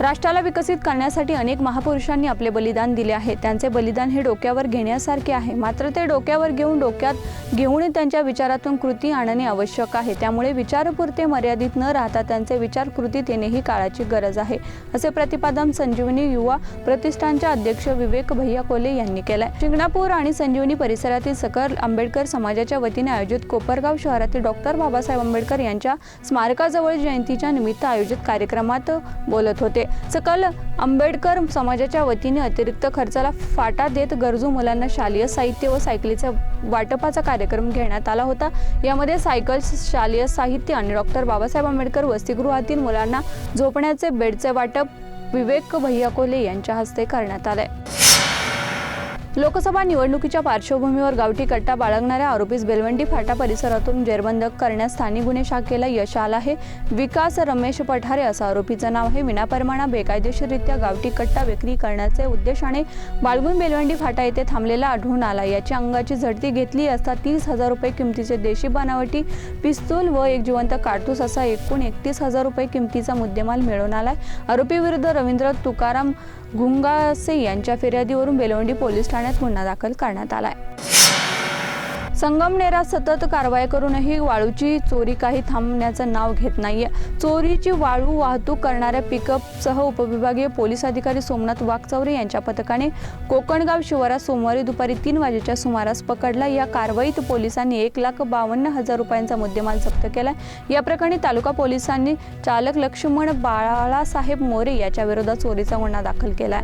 राष्ट्राला विकसित करण्यासाठी अनेक महापुरुषांनी आपले बलिदान दिले आहे. त्यांचे बलिदान हे डोक्यावर घेण्यासारखे आहे. मात्र ते डोक्यावर घेऊन डोक्यात घेऊन त्यांच्या विचारातून कृती आणणे आवश्यक आहे. त्यामुळे विचारपुरते मर्यादित न राहता त्यांचे विचार कृतीत येणे ही काळाची गरज आहे असे प्रतिपादन संजीवनी युवा प्रतिष्ठानच्या अध्यक्ष विवेक भैया कोले यांनी केलंय. शिंगणापूर आणि संजीवनी परिसरातील सकल आंबेडकर समाजाच्या वतीने आयोजित कोपरगाव शहरातील डॉक्टर बाबासाहेब आंबेडकर यांच्या स्मारकाजवळ जयंतीच्या निमित्त आयोजित कार्यक्रमात बोलत होते. सकल आंबेडकर समाजाच्या वतीने अतिरिक्त खर्चाला फाटा देत गरजू मुलांना शालेय साहित्य व सायकलीचा वाटपाचा कार्यक्रम घेण्यात आला होता. यामध्ये सायकल शालेय साहित्य आणि डॉक्टर बाबासाहेब आंबेडकर वसतिगृहातील मुलांना झोपण्याचे बेडचे वाटप विवेक भैया कोले यांच्या हस्ते करण्यात आले. लोकसभा निवडणुकीच्या पार्श्वभूमीवर गावठी कट्टा बाळगणाऱ्या आरोपीस बेलवंडी फाटा परिसरातून जेरबंद करण्यास स्थानिक गुन्हे शाखेला यश आलं आहे. विकास रमेश पठारे असं आरोपीचं नाव आहे. विनापरमाणा बेकायदेशीररित्या गावठी कट्टा विक्री करण्याचे उद्देशाने बाळगून बेलवंडी फाटा येथे थांबलेला आढळून आला. याची अंगाची झडती घेतली असता तीस हजार रुपये किमतीचे देशी बनावटी पिस्तूल व एक जिवंत काडतूस असा एकूण एकतीस हजार रुपये किमतीचा मुद्देमाल मिळवून आलाय. आहे आरोपीविरुद्ध रवींद्र तुकाराम गुंगासे यांच्या फिर्यादीवरून बेलवंडी पोलीस ठाण्यात गुन्हा दाखल करण्यात आलाय. संगमनेरात सतत कारवाई करूनही वाळूची चोरी काही थांबण्याचं नाव घेत नाहीये. चोरीची वाळू वाहतूक करणाऱ्या पिकअपसह उपविभागीय पोलीस अधिकारी सोमनाथ वाघचौरे यांच्या पथकाने कोकणगाव शिवारात सोमवारी दुपारी तीन वाजेच्या सुमारास पकडला. या कारवाईत पोलिसांनी एक लाख बावन्न हजार रुपयांचा मुद्देमाल जप्त केला या प्रकरणी तालुका पोलिसांनी चालक लक्ष्मण बाळासाहेब मोरे याच्या विरोधात चोरीचा गुन्हा दाखल केला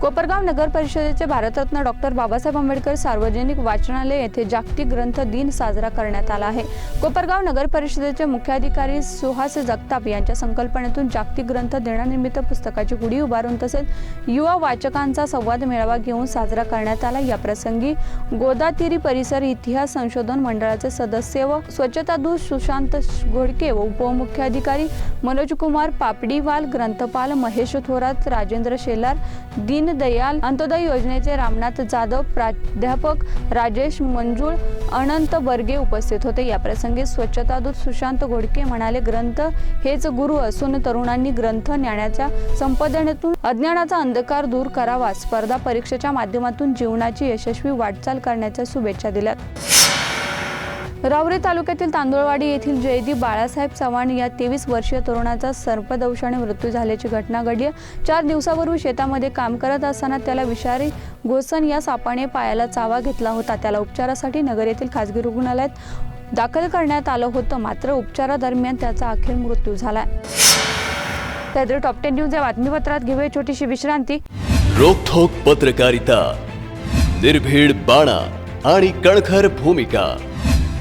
कोपरगाव नगर परिषदेचे भारतरत्न डॉक्टर बाबासाहेब आंबेडकर सार्वजनिक वाचनालय येथे जागतिक ग्रंथ दिन साजरा करण्यात आला आहे. कोपरगाव नगर परिषदेचे मुख्याधिकारी सुहास जगताप यांच्या संकल्पनेतून जागतिक ग्रंथ दिनानिमित्त पुस्तकाची गुढी उभारून तसेच युवा वाचकांचा संवाद मेळावा घेऊन साजरा करण्यात आला. याप्रसंगी गोदातिरी परिसर इतिहास संशोधन मंडळाचे सदस्य व स्वच्छतादूत सुशांत घोडके व उपमुख्याधिकारी मनोज कुमार पापडीवाल ग्रंथपाल महेश थोरात राजेंद्र शेलार दिन दयाल अंत्योदय योजनेचे रामनाथ जाधव प्राध्यापक राजेश मंजुळ अनंत बर्गे उपस्थित होते. या प्रसंगी स्वच्छता दूत सुशांत घोडके म्हणाले ग्रंथ हेच गुरु असून तरुणांनी ग्रंथ ज्ञानाच्या संपदनेतून अज्ञानाचा अंधकार दूर करावा. स्पर्धा परीक्षेच्या माध्यमातून जीवनाची यशस्वी वाटचाल करण्याच्या शुभेच्छा दिल्यात. रावरी तालुक्यातील तांदुळवाडी येथील जयदीप बाळासाहेब चव्हाण या तेवीस वर्षीय तरुणाचा सर्पदंशाने मृत्यू झाल्याची घटना घडली चार दिवसापूर्वी शेतामध्ये काम करत असताना त्याला विषारी घोसन या सापाने पायाला चावा घेतला होता. त्याला उपचारासाठी नगर येथील खासगी रुग्णालयात दाखल करण्यात आलं होतं. मात्र उपचारादरम्यान त्याचा अखेर मृत्यू झाला त्यातील टॉप टेन न्यूज या बातमीपत्रात घेऊया छोटीशी विश्रांती. रोखोक पत्रकारिता निर्भीड बाणा आणि कणखर भूमिका.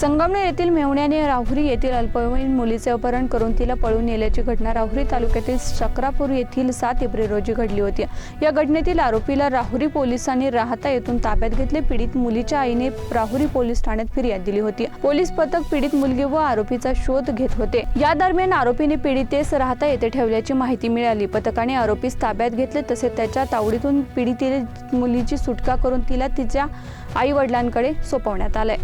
संगमनेर येथील मेवण्याने राहुरी येथील अल्पवयीन मुलीचे अपहरण करून तिला पळून नेल्याची घटना राहुरी तालुक्यातील चक्रापूर येथील सात एप्रिल रोजी घडली होती. या घटनेतील आरोपीला राहुरी पोलिसांनी राहता येथून ताब्यात घेतले. पीडित मुलीच्या आईने राहुरी पोलीस ठाण्यात फिर्याद दिली होती. पोलीस पथक पीडित मुलगी व आरोपीचा शोध घेत होते. या दरम्यान आरोपीने पीडितेस राहता येथे ठेवल्याची माहिती मिळाली. पथकाने आरोपीस ताब्यात घेतले तसेच त्याच्या तावडीतून पीडितेने मुलीची सुटका करून तिला तिच्या आई वडिलांकडे सोपवण्यात आलंय.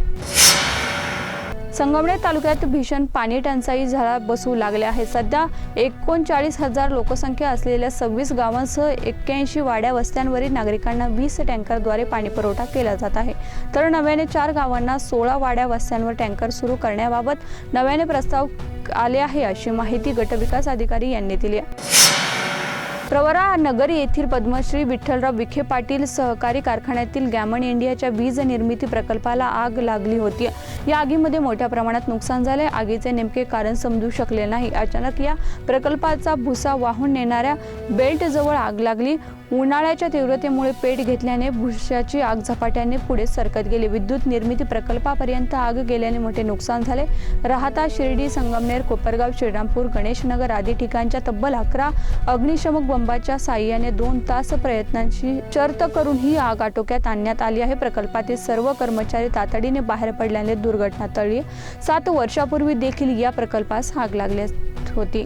संगमनेर तालुक्यात भीषण पाणी टंचाई झळा बसू लागले आहे. सध्या एकोणचाळीस हजार लोकसंख्या असलेल्या सव्वीस गावांसह एक्क्याऐंशी वाड्या वस्त्यांवरील नागरिकांना वीस टँकरद्वारे पाणी पुरवठा केला जात आहे. तर नव्याने चार गावांना सोळा वाड्या वस्त्यांवर टँकर सुरू करण्याबाबत नव्याने प्रस्ताव आले आहे अशी माहिती गटविकास अधिकारी यांनी दिली आहे. प्रवरा नगरी येथील पद्मश्री विठ्ठलराव विखे पाटील सहकारी कारखान्यातील गॅमन इंडियाच्या वीज निर्मिती प्रकल्पाला आग लागली होती. या आगीमध्ये मोठ्या प्रमाणात नुकसान झाले. आगीचे नेमके कारण समजू शकले नाही. अचानक या प्रकल्पाचा भुसा वाहून नेणाऱ्या बेल्टजवळ आग लागली. उन्हाळ्याच्या तीव्रतेमुळे पेट घेतल्याने भुशाची आग झपाट्याने पुढे सरकत गेली. विद्युत निर्मिती प्रकल्पापर्यंत आग गेल्याने मोठे नुकसान झाले. राहता शिर्डी संगमनेर कोपरगाव श्रीरामपूर गणेशनगर आदी ठिकाणच्या तब्बल अकरा अग्निशमक बंबाच्या साह्याने दोन तास प्रयत्नांची चर्त करून ही आग आटोक्यात आणण्यात आली आहे. प्रकल्पातील सर्व कर्मचारी तातडीने बाहेर पडल्याने दुर्घटना टळली. सात वर्षापूर्वी देखील या प्रकल्पास आग लागली होती.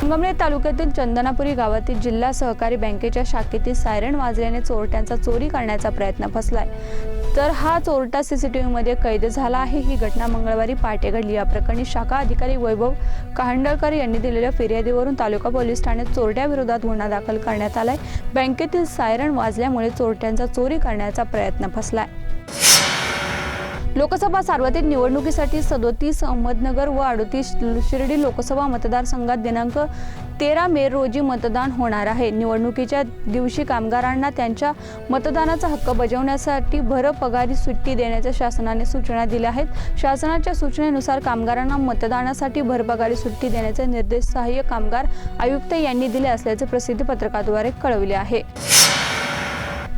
संगमनेर तालुक्यातील चंदनापुरी गावातील जिल्हा सहकारी बँकेच्या शाखेतील सायरन वाजल्याने चोरट्यांचा चोरी करण्याचा प्रयत्न फसलाय. तर हा चोरटा सीसीटीव्हीमध्ये कैद झाला आहे. ही घटना मंगळवारी पहाटे घडली. या प्रकरणी शाखा अधिकारी वैभव कहांडळकर यांनी दिलेल्या फिर्यादीवरून तालुका पोलीस ठाण्यात चोरट्याविरोधात गुन्हा दाखल करण्यात आलाय. बँकेतील सायरन वाजल्यामुळे चोरट्यांचा चोरी करण्याचा प्रयत्न फसलाय. लोकसभा सार्वत्रिक निवडणुकीसाठी सदोतीस अहमदनगर व अडोतीस शिर्डी लोकसभा मतदारसंघात दिनांक तेरा मे रोजी मतदान होणार आहे. निवडणुकीच्या दिवशी कामगारांना त्यांच्या मतदानाचा हक्क बजावण्यासाठी भर पगारी सुट्टी देण्याच्या शासनाने सूचना दिल्या आहेत. शासनाच्या सूचनेनुसार कामगारांना मतदानासाठी भरपगारी सुट्टी देण्याचे निर्देश सहाय्य कामगार आयुक्त यांनी दिले असल्याचे प्रसिद्धी पत्रकाद्वारे कळविले आहे.